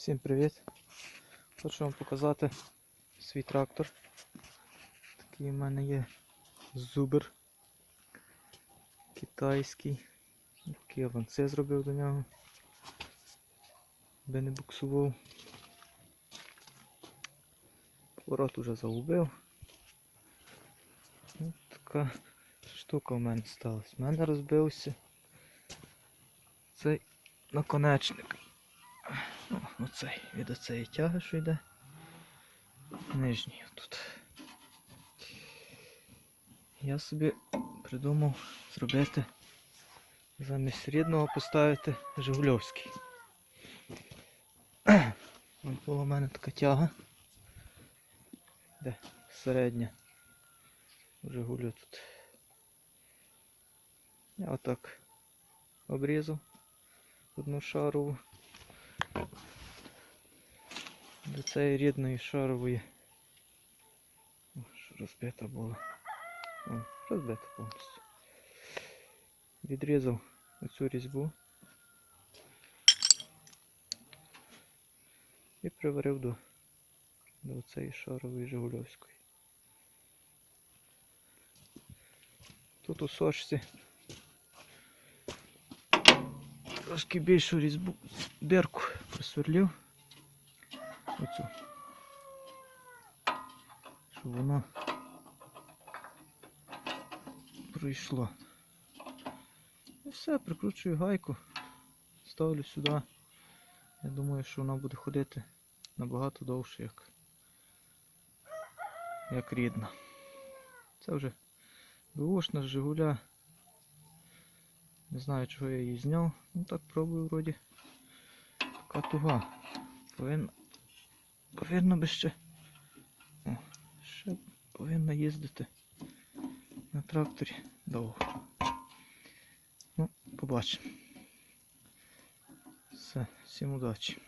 Всім привіт! Хочу вам показати свій трактор. Такий в мене є зубер китайський. Такий аванце зробив до нього. Би не буксував. Поворот уже загубив. Ось така штука в мене сталася. У мене розбився цей наконечник. Оцей, від оцеї тяги, що йде. Нижній тут. Я собі придумав зробити замість рідного поставити Жигульовський. Ось була в мене така тяга. Де середня. Жигулю тут. Я отак обрізав одну шарову. До цієї рідної шарової. Розбита була. О, розбита повністю. Відрізав оцю різьбу. І приварив до, до цієї шарової Жигульовської. Тут у сошці трошки більшу різьбу дирку просверлив. Оцю. Щоб воно пройшло. І все, прикручую гайку, ставлю сюди. Я думаю, що воно буде ходити набагато довше, як, як рідна. Це вже бушна Жигуля. Не знаю, чого я її зняв. Ну так пробую вроді. Така туга. Повинна Повинно би ще. О, ще повинна їздити на тракторі довго. Ну, побачимо. Все, всім удачі.